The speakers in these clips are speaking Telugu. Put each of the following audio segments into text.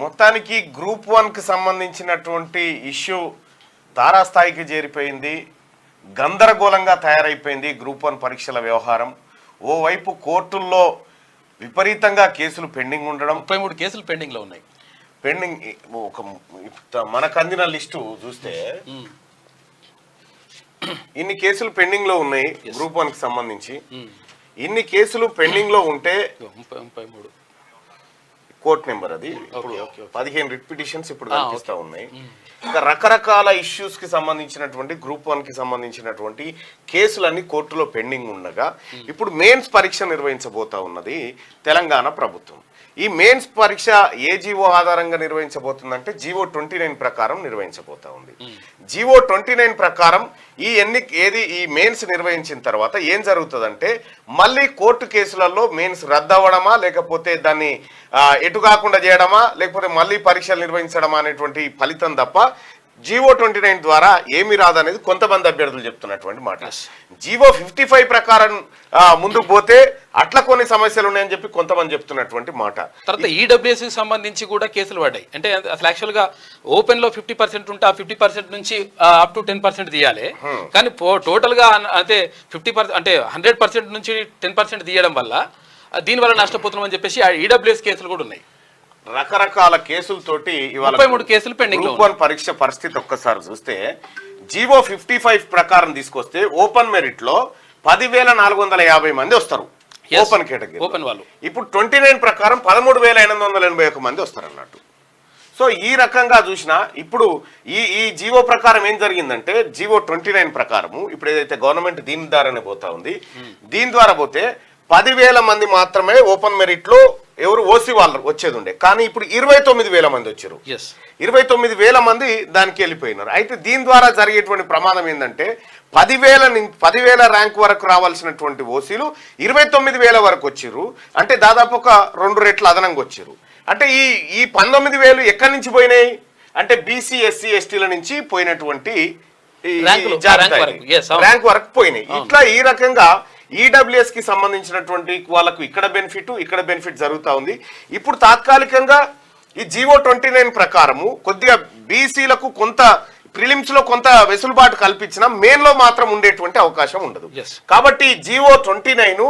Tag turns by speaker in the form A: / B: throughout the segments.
A: మొత్తానికి గ్రూప్ వన్కి సంబంధించినటువంటి ఇష్యూ తారాస్థాయికి చేరిపోయింది. గందరగోళంగా తయారైపోయింది గ్రూప్ వన్ పరీక్షల వ్యవహారం. ఓవైపు కోర్టుల్లో విపరీతంగా కేసులు పెండింగ్ ఉండడం.
B: ముప్పై మూడు కేసులు పెండింగ్లో ఉన్నాయి.
A: పెండింగ్ ఒక మనకు అందిన లిస్టు చూస్తే ఇన్ని కేసులు పెండింగ్లో ఉన్నాయి గ్రూప్ వన్కి సంబంధించి. ఇన్ని కేసులు పెండింగ్లో ఉంటే
B: ముప్పై ముప్పై మూడు.
A: కోర్ట్ నెంబర్ అది. ఇప్పుడు. పదిహేను రిట్ పిటిషన్స్ ఇప్పుడు కనిపిస్తా ఉన్నాయి. ఇంకా రకరకాల ఇష్యూస్కి సంబంధించినటువంటి గ్రూప్ వన్కి సంబంధించినటువంటి కేసులన్నీ కోర్టులో పెండింగ్ ఉండగా ఇప్పుడు మెయిన్స్ పరీక్ష నిర్వహించబోతా ఉన్నది తెలంగాణ ప్రభుత్వం. ఈ మెయిన్స్ పరీక్ష ఏ జీవో ఆధారంగా నిర్వహించబోతుందంటే జీవో ట్వంటీ నైన్ ప్రకారం నిర్వహించబోతా ఉంది. జీవో ట్వంటీ నైన్ ప్రకారం ఈ ఎన్ని ఏది ఈ మెయిన్స్ నిర్వహించిన తర్వాత ఏం జరుగుతుందంటే మళ్ళీ కోర్టు కేసులలో మెయిన్స్ రద్దవడమా లేకపోతే దాన్ని ఎటు కాకుండా చేయడమా లేకపోతే మళ్ళీ పరీక్షలు నిర్వహించడమా అనేటువంటి ఫలితం తప్ప జీవో ట్వంటీ నైన్ ద్వారా ఏమి రాదనేది కొంతమంది అభ్యర్థులు చెప్తున్నటువంటి మాట. జీవో ఫిఫ్టీ ఫైవ్ ప్రకారం ముందుకు పోతే అట్లా కొన్ని సమస్యలు ఉన్నాయని చెప్పి కొంతమంది చెప్తున్నటువంటి మాట.
B: తర్వాత ఈడబ్ల్యూఎస్కి సంబంధించి కూడా కేసులు పడ్డాయి. అంటే అసలు యాక్చువల్గా ఓపెన్లో ఫిఫ్టీ పర్సెంట్ ఉంటే ఆ ఫిఫ్టీ పర్సెంట్ నుంచి అప్ టు టెన్ పర్సెంట్ తీయాలి. కానీ టోటల్గా అంటే ఫిఫ్టీ అంటే హండ్రెడ్ పర్సెంట్ నుంచి టెన్ పర్సెంట్ తీయడం వల్ల దీనివల్ల నష్టపోతున్నామని చెప్పేసి ఈడబ్ల్యూఎస్ కేసులు కూడా ఉన్నాయి.
A: రకరకాల కేసులతోటి ఇవాళ
B: మూడు కేసులు పెండింగ్
A: గ్రూప్ వన్ పరీక్ష పరిస్థితి ఒక్కసారి చూస్తే జీవో ఫిఫ్టీ ఫైవ్ ప్రకారం తీసుకొస్తే ఓపెన్ మెరిట్లో పదివేల నాలుగు వందల యాభై మంది వస్తారు. ఓపెన్ కేటగిరీ
B: ఓపెన్ వాళ్ళు.
A: ఇప్పుడు ట్వంటీ నైన్ ప్రకారం పదమూడు వేల ఎనిమిది వందల ఎనభై ఒక మంది వస్తారు అన్నట్టు. సో ఈ రకంగా చూసినా ఇప్పుడు ఈ ఈ జీవో ప్రకారం ఏం జరిగిందంటే జీవో ట్వంటీ నైన్ ప్రకారము ఇప్పుడు ఏదైతే గవర్నమెంట్ దీని ద్వారానే పోతా ఉంది దీని ద్వారా పోతే పదివేల మంది మాత్రమే ఓపెన్ మెరిట్లో ఎవరు ఓసీ వాళ్ళు వచ్చేది ఉండే కానీ ఇప్పుడు ఇరవై తొమ్మిది వేల మంది వచ్చారు. ఇరవై తొమ్మిది వేల మంది దానికి వెళ్ళిపోయినారు. అయితే దీని ద్వారా జరిగేటువంటి ప్రమాదం ఏంటంటే పదివేల పదివేల ర్యాంక్ వరకు రావాల్సినటువంటి ఓసీలు ఇరవై తొమ్మిది వేల వరకు వచ్చిర్రు అంటే దాదాపు ఒక రెండు రెట్లు అదనంగా వచ్చిర్రు అంటే ఈ ఈ పంతొమ్మిది వేలు ఎక్కడి నుంచి పోయినాయి? అంటే బీసీ ఎస్సీ ఎస్టీల నుంచి పోయినటువంటి.
B: ర్యాంక్ వరకు.
A: పోయినాయి. ఇట్లా ఈ రకంగా ఈడబ్ల్యూఎస్కి సంబంధించినటువంటి వాళ్ళకు ఇక్కడ బెనిఫిట్ ఇక్కడ బెనిఫిట్ జరుగుతా ఉంది ఇప్పుడు తాత్కాలికంగా ఈ జీవో ట్వంటీ నైన్ ప్రకారము కొద్దిగా బీసీలకు కొంత ప్రిలిమ్స్లో కొంత వెసులుబాటు కల్పించిన మెయిన్లో మాత్రం ఉండేటువంటి అవకాశం ఉండదు. కాబట్టి జీవో ట్వంటీ నైన్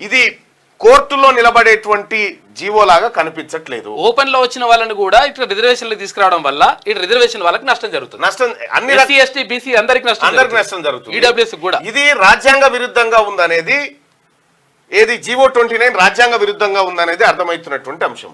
A: ఇది కోర్టులో నిలబడేటువంటి జీవో లాగా కనిపించట్లేదు.
B: ఓపెన్లో వచ్చిన వాళ్ళని కూడా ఇట్లా రిజర్వేషన్ తీసుకురావడం వల్ల ఇటు రిజర్వేషన్ వాళ్ళకి నష్టం జరుగుతుంది.
A: నష్టం అన్ని
B: ఎస్సీ ఎస్టీ బీసీ అందరికి నష్టం
A: అందరికి నష్టం జరుగుతుంది.
B: ఈడబ్ల్యూఎస్ కూడా.
A: ఇది రాజ్యాంగ విరుద్ధంగా ఉందనేది ఏది జీవో ట్వంటీ నైన్ రాజ్యాంగ విరుద్ధంగా ఉందనేది అర్థమవుతున్నటువంటి అంశం.